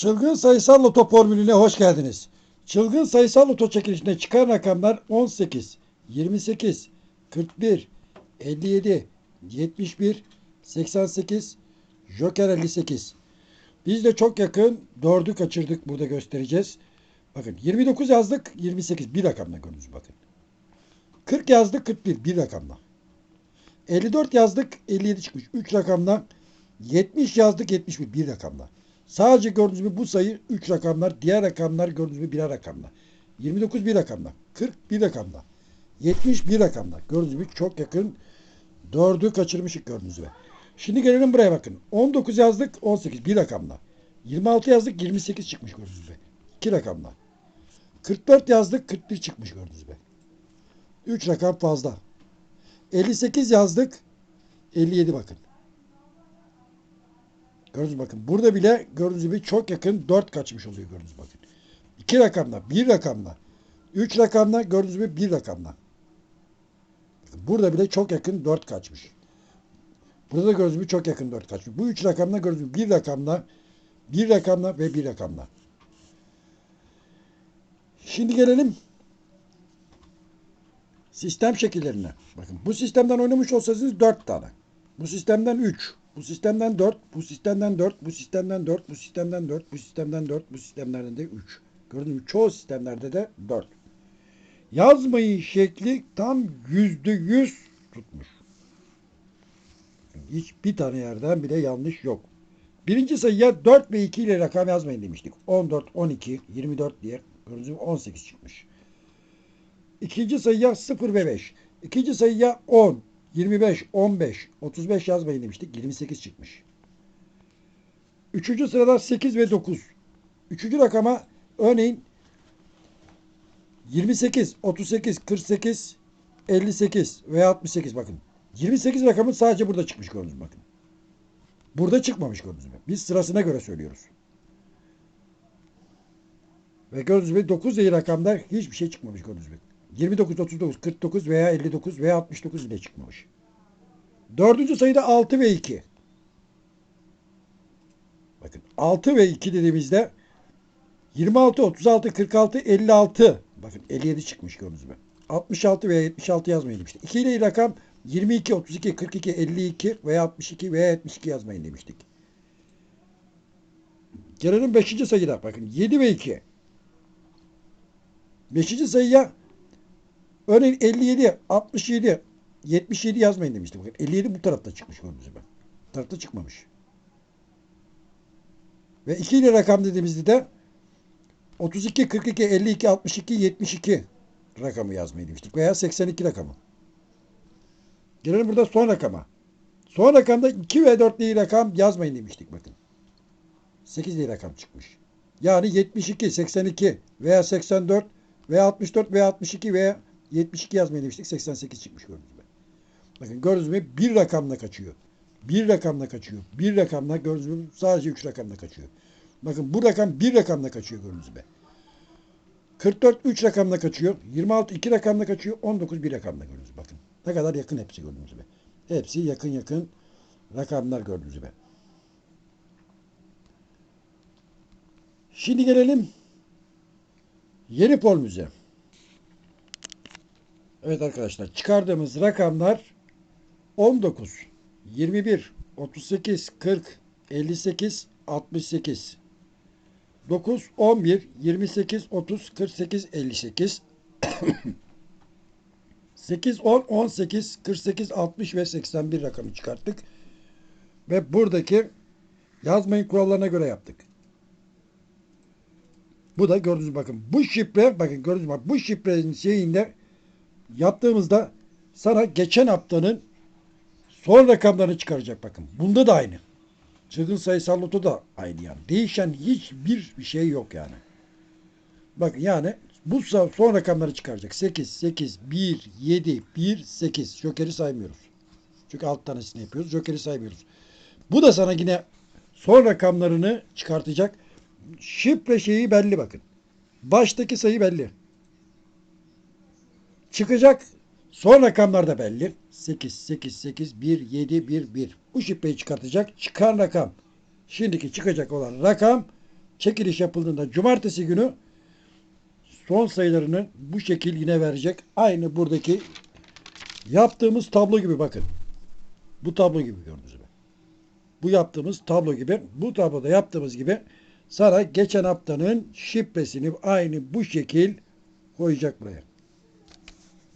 Çılgın sayısal loto formülüne hoş geldiniz. Çılgın sayısal loto çekilişine çıkan rakamlar 18, 28, 41, 57, 71, 88, Joker 58. Biz de çok yakın 4'ü kaçırdık burada göstereceğiz. Bakın 29 yazdık 28 bir rakamla gördünüz bakın. 40 yazdık 41 bir rakamla. 54 yazdık 57 çıkmış 3 rakamla. 70 yazdık 71 bir rakamla. Sadece gördüğünüz gibi bu sayı 3 rakamlar. Diğer rakamlar gördüğünüz gibi birer rakamla. 29 bir rakamla. 40 bir rakamla. 70 bir rakamla. Gördüğünüz gibi çok yakın. 4'ü kaçırmışık gördüğünüz gibi. Şimdi gelelim buraya bakın. 19 yazdık 18 bir rakamla. 26 yazdık 28 çıkmış gördüğünüz gibi. 2 rakamla. 44 yazdık 41 çıkmış gördüğünüz gibi. 3 rakam fazla. 58 yazdık 57 bakın. Gördünüz bakın. Burada bile gördüğünüz gibi çok yakın 4 kaçmış oluyor gördüğünüz bakın. 2 rakamla, 1 rakamla, 3 rakamla gördüğünüz gibi 1 rakamla. Burada bile çok yakın 4 kaçmış. Burada da gördüğünüz gibi çok yakın 4 kaçmış. Bu 3 rakamla gördüğünüz gibi 1 rakamla, 1 rakamla ve 1 rakamla. Şimdi gelelim sistem şekillerine. Bakın bu sistemden oynamış olsaydınız 4 tane. Bu sistemden 3. Bu sistemden 4, bu sistemden 4, bu sistemden 4, bu sistemden 4, bu sistemden 4, bu sistemlerden de 3. Gördünüz mü? Çoğu sistemlerde de 4. Yazmayı şekli tam yüzde yüz tutmuş. Hiç bir tane yerden bile yanlış yok. Birinci sayıya 4 ve 2 ile rakam yazmayın demiştik. 14, 12, 24 diye. Gördüğünüz gibi 18 çıkmış. İkinci sayıya 0 ve 5. İkinci sayıya 10, 25, 15, 35 yazmayın demiştik. 28 çıkmış. Üçüncü sırada 8 ve 9. Üçüncü rakama örneğin 28, 38, 48, 58 veya 68 bakın. 28 rakamı sadece burada çıkmış gördünüz bakın. Burada çıkmamış gördünüz mü? Biz sırasına göre söylüyoruz. Ve gördüğünüz gibi 9 değil rakamda hiçbir şey çıkmamış gördüğünüz gibi. 29, 39, 49 veya 59 veya 69 bile çıkmamış. Dördüncü sayıda 6 ve 2. Bakın 6 ve 2 dediğimizde 26, 36, 46, 56. Bakın 57 çıkmış gördüğünüz gibi. 66 veya 76 yazmayın demiştik. 2 ile rakam 22, 32, 42, 52 veya 62 veya 72 yazmayın demiştik. Gelelim 5. sayıda. Bakın 7 ve 2. 5. sayıya örneğin 57, 67, 77 yazmayın demiştim. Bakın 57 bu tarafta çıkmış gördüğünüz gibi. Bu tarafta çıkmamış. Ve 2 ile rakam dediğimizde de 32, 42, 52, 62, 72 rakamı yazmayı demiştik. Veya 82 rakamı. Gelelim burada son rakama. Son rakamda 2 ve 4 değil rakam yazmayın demiştik bakın. 8 değil rakam çıkmış. Yani 72, 82 veya 84 veya 64 veya 62 veya 72 yazmayın demiştik. 88 çıkmış gördüğünüz gibi. Bakın gördüğünüz gibi bir rakamla kaçıyor. Bir rakamla kaçıyor. Bir rakamla gördüğünüz gibi sadece 3 rakamla kaçıyor. Bakın bu rakam bir rakamla kaçıyor gördüğünüz gibi. 44 3 rakamla kaçıyor. 26 2 rakamla kaçıyor. 19 bir rakamla gördüğünüz gibi. Bakın ne kadar yakın hepsi gördüğünüz gibi. Hepsi yakın yakın rakamlar gördüğünüz gibi. Şimdi gelelim yeni formüze. Evet arkadaşlar çıkardığımız rakamlar 19, 21, 38, 40, 58, 68, 9, 11, 28, 30, 48, 58, 8, 10, 18, 48, 60 ve 81 rakamı çıkarttık. Ve buradaki yazmayın kurallarına göre yaptık. Bu da gördüğünüz bakın. Bu şifre bakın gördüğünüz bak, bu şifrenin şeyinde yaptığımızda sana geçen haftanın son rakamlarını çıkaracak bakın. Bunda da aynı. Çılgın sayısal loto da aynı yani. Değişen hiçbir bir şey yok yani. Bakın yani bu son rakamları çıkaracak. 8, 8, 1, 7, 1, 8. Joker'i saymıyoruz. Çünkü alt tanesini yapıyoruz. Joker'i saymıyoruz. Bu da sana yine son rakamlarını çıkartacak. Şifre şeyi belli bakın. Baştaki sayı belli. Çıkacak son rakamlar da belli. 8, 8, 8, 1, 7, 1, 1. Bu şifreyi çıkartacak. Çıkan rakam. Şimdiki çıkacak olan rakam çekiliş yapıldığında cumartesi günü son sayılarını bu şekil yine verecek. Aynı buradaki yaptığımız tablo gibi bakın. Bu tablo gibi gördüğünüz gibi. Bu yaptığımız tablo gibi. Bu tabloda yaptığımız gibi sana geçen haftanın şifresini aynı bu şekil koyacak buraya.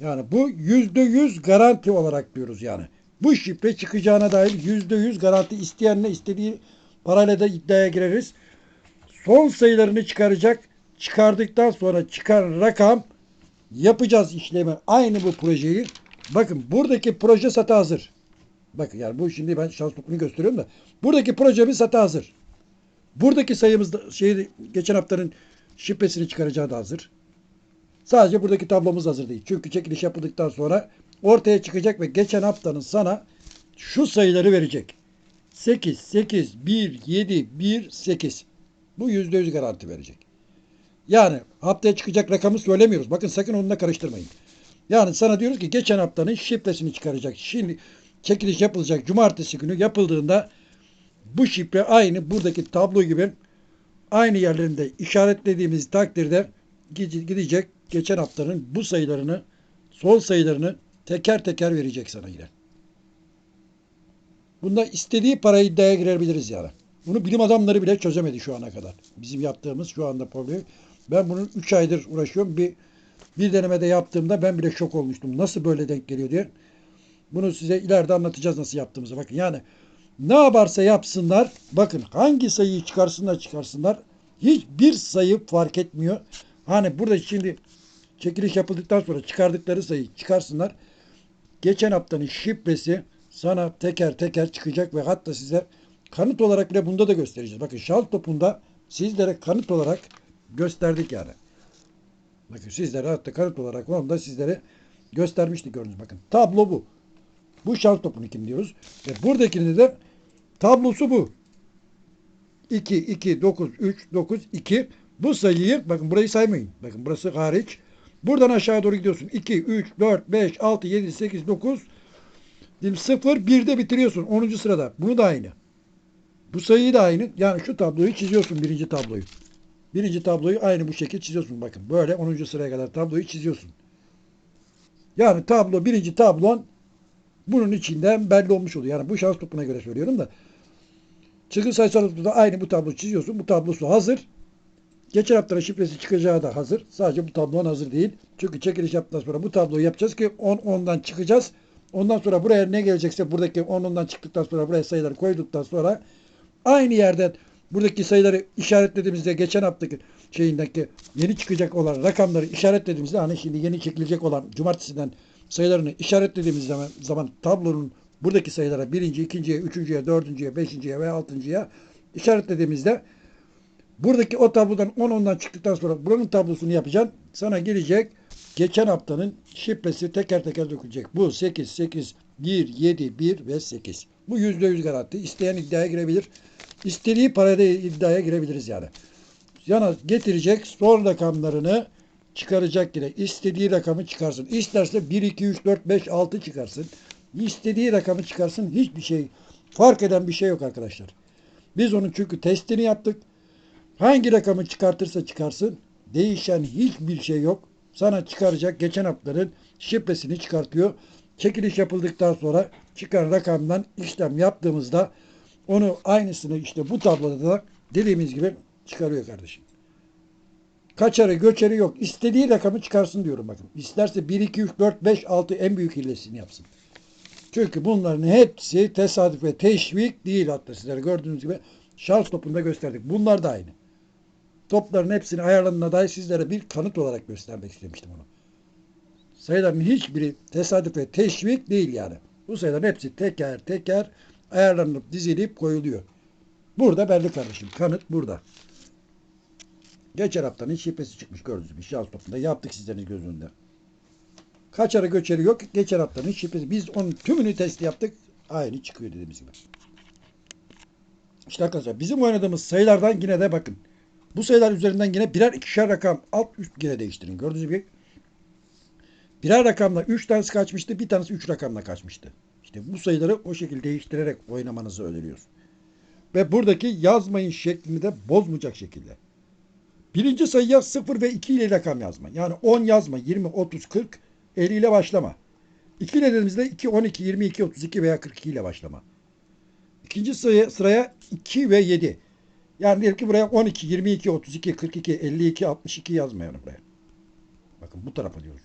Yani bu yüzde yüz garanti olarak diyoruz yani. Bu şifre çıkacağına dair yüzde yüz garanti isteyenle istediği parayla da iddiaya gireriz. Son sayılarını çıkaracak. Çıkardıktan sonra çıkan rakam yapacağız işlemi. Aynı bu projeyi. Bakın buradaki proje sata hazır. Bakın yani bu şimdi ben şans gösteriyorum da. Buradaki projemiz sata hazır. Buradaki sayımız da şey geçen haftanın şifresini çıkaracağı da hazır. Sadece buradaki tablomuz hazır değil. Çünkü çekiliş yapıldıktan sonra ortaya çıkacak ve geçen haftanın sana şu sayıları verecek. 8, 8, 1, 7, 1, 8. Bu %100 garanti verecek. Yani haftaya çıkacak rakamı söylemiyoruz. Bakın sakın onunla karıştırmayın. Yani sana diyoruz ki geçen haftanın şifresini çıkaracak. Şimdi çekiliş yapılacak cumartesi günü yapıldığında bu şifre aynı buradaki tablo gibi aynı yerlerinde işaretlediğimiz takdirde gide- gidecek geçen haftanın bu sayılarını son sayılarını teker teker verecek sana yine. Bunda istediği parayı iddiaya girebiliriz yani. Bunu bilim adamları bile çözemedi şu ana kadar. Bizim yaptığımız şu anda problem. Ben bunun 3 aydır uğraşıyorum. Bir bir denemede yaptığımda ben bile şok olmuştum. Nasıl böyle denk geliyor diye. Bunu size ileride anlatacağız nasıl yaptığımızı. Bakın yani ne yaparsa yapsınlar. Bakın hangi sayıyı çıkarsınlar çıkarsınlar. Hiçbir sayı fark etmiyor. Hani burada şimdi çekiliş yapıldıktan sonra çıkardıkları sayıyı çıkarsınlar. Geçen haftanın şifresi sana teker teker çıkacak ve hatta size kanıt olarak bile bunda da göstereceğiz. Bakın şans topunda sizlere kanıt olarak gösterdik yani. Bakın sizlere hatta kanıt olarak onu da sizlere göstermiştik gördünüz bakın. Tablo bu. Bu şans topunu kim diyoruz. Ve buradakinde de tablosu bu. 2, 2, 9, 3, 9, 2. Bu sayıyı bakın burayı saymayın. Bakın burası hariç. Buradan aşağı doğru gidiyorsun. 2, 3, 4, 5, 6, 7, 8, 9, 0, 1'de bitiriyorsun. 10. sırada. Bunu da aynı. Bu sayıyı da aynı. Yani şu tabloyu çiziyorsun birinci tabloyu. Birinci tabloyu aynı bu şekilde çiziyorsun. Bakın böyle 10. sıraya kadar tabloyu çiziyorsun. Yani tablo birinci tablon bunun içinden belli olmuş oluyor. Yani bu şans topuna göre söylüyorum da. Çıkın sayısal da aynı bu tablo çiziyorsun. Bu tablosu hazır. Geçen haftanın şifresi çıkacağı da hazır. Sadece bu tablon hazır değil. Çünkü çekiliş yaptıktan sonra bu tabloyu yapacağız ki 10 10'dan çıkacağız. Ondan sonra buraya ne gelecekse buradaki 10 10'dan çıktıktan sonra buraya sayıları koyduktan sonra aynı yerden buradaki sayıları işaretlediğimizde geçen haftaki şeyindeki yeni çıkacak olan rakamları işaretlediğimizde hani şimdi yeni çekilecek olan cumartesiden sayılarını işaretlediğimiz zaman, zaman tablonun buradaki sayılara birinci, ikinciye, üçüncüye, dördüncüye, beşinciye ve altıncıya işaretlediğimizde buradaki o tablodan 10 ondan çıktıktan sonra buranın tablosunu yapacaksın. Sana gelecek geçen haftanın şifresi teker teker dökülecek. Bu 8, 8, 1, 7, 1 ve 8. Bu %100 garanti. İsteyen iddiaya girebilir. İstediği parayla iddiaya girebiliriz yani. Yana getirecek son rakamlarını çıkaracak yine. İstediği rakamı çıkarsın. İsterse 1, 2, 3, 4, 5, 6 çıkarsın. İstediği rakamı çıkarsın. Hiçbir şey fark eden bir şey yok arkadaşlar. Biz onun çünkü testini yaptık. Hangi rakamı çıkartırsa çıkarsın değişen hiçbir şey yok. Sana çıkaracak geçen haftaların şifresini çıkartıyor. Çekiliş yapıldıktan sonra çıkan rakamdan işlem yaptığımızda onu aynısını işte bu tabloda da dediğimiz gibi çıkarıyor kardeşim. Kaçarı göçeri yok. İstediği rakamı çıkarsın diyorum bakın. İsterse 1, 2, 3, 4, 5, 6 en büyük hilesini yapsın. Çünkü bunların hepsi tesadüf ve teşvik değil hatta sizlere gördüğünüz gibi şans topunda gösterdik. Bunlar da aynı. Topların hepsini ayarlandığına dair sizlere bir kanıt olarak göstermek istemiştim onu. Sayıların hiçbiri tesadüf ve teşvik değil yani. Bu sayıların hepsi teker teker ayarlanıp dizilip koyuluyor. Burada belli kardeşim. Kanıt burada. Geçen haftanın şifresi çıkmış gördüğünüz gibi şans topunda yaptık sizlerin göz önünde. Kaçarı göçeri yok. Geçen haftanın şifresi. Biz onun tümünü test yaptık. Aynı çıkıyor dediğimiz gibi. İşte arkadaşlar bizim oynadığımız sayılardan yine de bakın. Bu sayılar üzerinden yine birer ikişer rakam alt üst yine değiştirin. Gördüğünüz gibi birer rakamla üç tanesi kaçmıştı. Bir tanesi üç rakamla kaçmıştı. İşte bu sayıları o şekilde değiştirerek oynamanızı öneriyoruz. ve buradaki yazmayın şeklini de bozmayacak şekilde. Birinci sayıya 0 ve 2 ile rakam yazma. Yani 10 yazma, 20, 30, 40, 50 ile başlama. İki dediğimizde 2, 12, 22, 32 veya 42 ile başlama. İkinci sayı, sıraya 2 ve 7. Yani diyelim ki buraya 12, 22, 32, 42, 52, 62 yazmayalım buraya. Bakın bu tarafa diyoruz.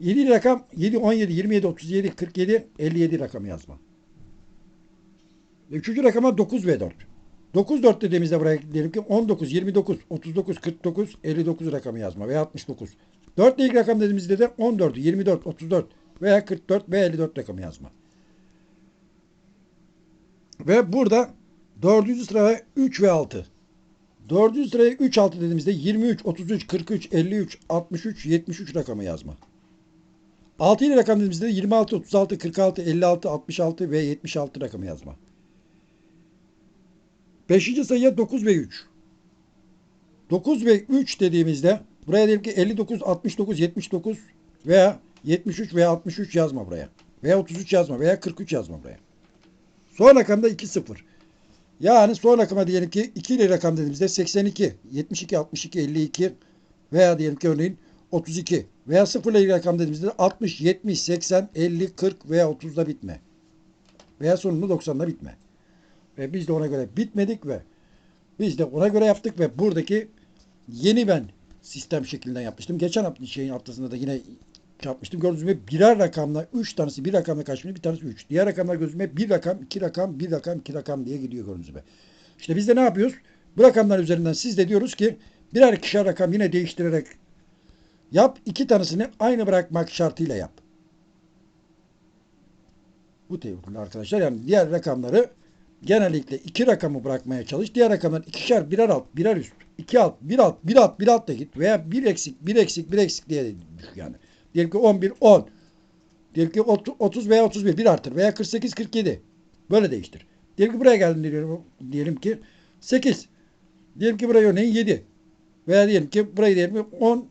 7 rakam 7, 17, 27, 37, 47, 57 rakamı yazma. Üçüncü rakama 9 ve 4. 9, 4 dediğimizde buraya diyelim ki 19, 29, 39, 49, 59 rakamı yazma veya 69. 4 ile ilk rakam dediğimizde de 14, 24, 34 veya 44 veya 54 rakamı yazma. Ve burada dördüncü sıraya 3 ve 6. Dördüncü sıraya 3, 6 dediğimizde 23, 33, 43, 53, 63, 73 rakamı yazma. 6 ile rakam dediğimizde 26, 36, 46, 56, 66 ve 76 rakamı yazma. Beşinci sayıya 9 ve 3. 9 ve 3 dediğimizde buraya diyelim ki 59, 69, 79 veya 73 veya 63 yazma buraya. Veya 33 yazma veya 43 yazma buraya. Son rakamda 2 0. Yani son rakama diyelim ki 2 ile rakam dediğimizde 82, 72, 62, 52 veya diyelim ki örneğin 32 veya 0 ile rakam dediğimizde 60, 70, 80, 50, 40 veya 30'da bitme. Veya sonunda 90'da bitme. Ve biz de ona göre bitmedik ve biz de ona göre yaptık ve buradaki yeni ben sistem şeklinden yapmıştım. Geçen hafta şeyin haftasında da yine yapmıştım. Gördüğünüz gibi birer rakamla üç tanesi bir rakamla karşımda bir tanesi üç. Diğer rakamlar gözüme bir rakam, iki rakam, bir rakam, iki rakam diye gidiyor gördüğünüz gibi. İşte biz de ne yapıyoruz? Bu rakamlar üzerinden siz de diyoruz ki birer ikişer rakam yine değiştirerek yap. iki tanesini aynı bırakmak şartıyla yap. Bu teoride arkadaşlar yani diğer rakamları genellikle iki rakamı bırakmaya çalış. Diğer rakamlar ikişer, birer alt, birer üst, iki alt, bir alt, bir alt, bir alt da git veya bir eksik, bir eksik, bir eksik diye düş yani. Diyelim ki 11, 10. Diyelim ki 30 veya 31 bir artır veya 48, 47. Böyle değiştir. Diyelim ki buraya geldin diyelim, diyelim ki 8. Diyelim ki buraya örneğin 7. Veya diyelim ki burayı diyelim ki 10,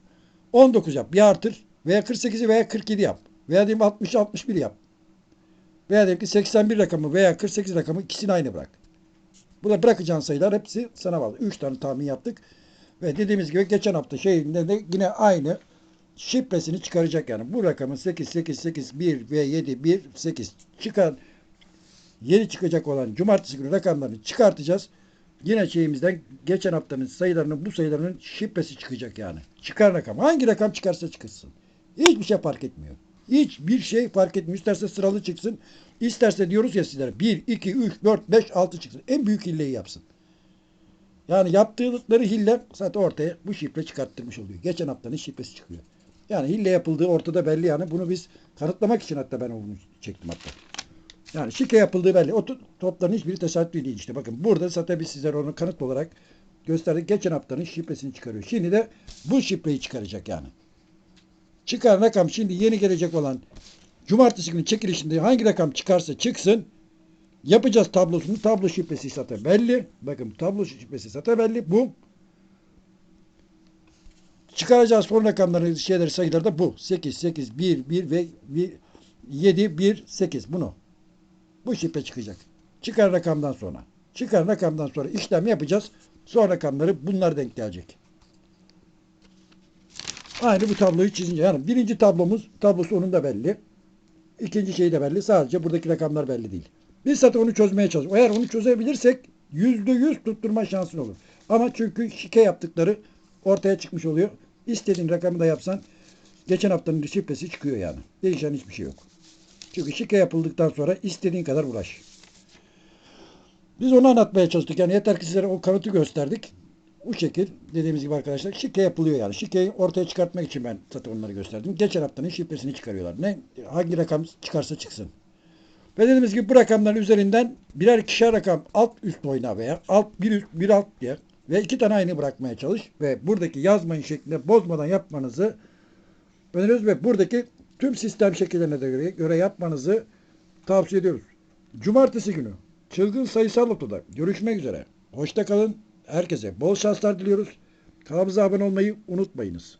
19 yap. Bir artır. Veya 48'i veya 47 yap. Veya diyelim 60, 61 yap. Veya diyelim ki 81 rakamı veya 48 rakamı ikisini aynı bırak. Burada bırakacağın sayılar hepsi sana bağlı. 3 tane tahmin yaptık. Ve dediğimiz gibi geçen hafta şeyinde de yine aynı şifresini çıkaracak yani. Bu rakamın 8, 8, 8, 1 ve 7, 1, 8 çıkan yeni çıkacak olan cumartesi günü rakamlarını çıkartacağız. Yine şeyimizden geçen haftanın sayılarının bu sayılarının şifresi çıkacak yani. Çıkar rakam. Hangi rakam çıkarsa çıksın. Hiçbir şey fark etmiyor. Hiçbir şey fark etmiyor. İsterse sıralı çıksın. İsterse diyoruz ya sizlere 1, 2, 3, 4, 5, 6 çıksın. En büyük hilleyi yapsın. Yani yaptıkları hille zaten ortaya bu şifre çıkarttırmış oluyor. Geçen haftanın şifresi çıkıyor. Yani hille yapıldığı ortada belli yani. Bunu biz kanıtlamak için hatta ben onu çektim hatta. Yani şike yapıldığı belli. O topların hiçbiri tesadüf değil işte. Bakın burada zaten biz sizlere onu kanıt olarak gösterdik. Geçen haftanın şifresini çıkarıyor. Şimdi de bu şifreyi çıkaracak yani. Çıkan rakam şimdi yeni gelecek olan cumartesi günü çekilişinde hangi rakam çıkarsa çıksın yapacağız tablosunu. Tablo şifresi zaten belli. Bakın tablo şifresi zaten belli. Bu çıkaracağız son rakamları şeyleri sayıları da bu. 8, 8, 1, 1 ve 1, 7, 1, 8 bunu. Bu şifre çıkacak. Çıkan rakamdan sonra. Çıkan rakamdan sonra işlem yapacağız. Son rakamları bunlar denk gelecek. Aynı bu tabloyu çizince. Yani birinci tablomuz, tablosu onun da belli. İkinci şey de belli. Sadece buradaki rakamlar belli değil. Biz zaten onu çözmeye çalışıyoruz. Eğer onu çözebilirsek yüzde yüz tutturma şansın olur. Ama çünkü şike yaptıkları ortaya çıkmış oluyor. İstediğin rakamı da yapsan geçen haftanın şifresi çıkıyor yani. Değişen hiçbir şey yok. Çünkü şike yapıldıktan sonra istediğin kadar uğraş. Biz onu anlatmaya çalıştık. Yani yeter ki sizlere o kanıtı gösterdik. Bu şekil dediğimiz gibi arkadaşlar şike yapılıyor yani. Şikeyi ortaya çıkartmak için ben zaten onları gösterdim. Geçen haftanın şifresini çıkarıyorlar. Ne hangi rakam çıkarsa çıksın. Ve dediğimiz gibi bu rakamların üzerinden birer ikişer rakam alt üst oyna veya alt bir üst bir alt diye ve iki tane aynı bırakmaya çalış ve buradaki yazmayın şeklinde bozmadan yapmanızı öneriyoruz ve buradaki tüm sistem şekillerine de göre, göre yapmanızı tavsiye ediyoruz. Cumartesi günü çılgın sayısal lotoda görüşmek üzere. Hoşça kalın. Herkese bol şanslar diliyoruz. Kanalımıza abone olmayı unutmayınız.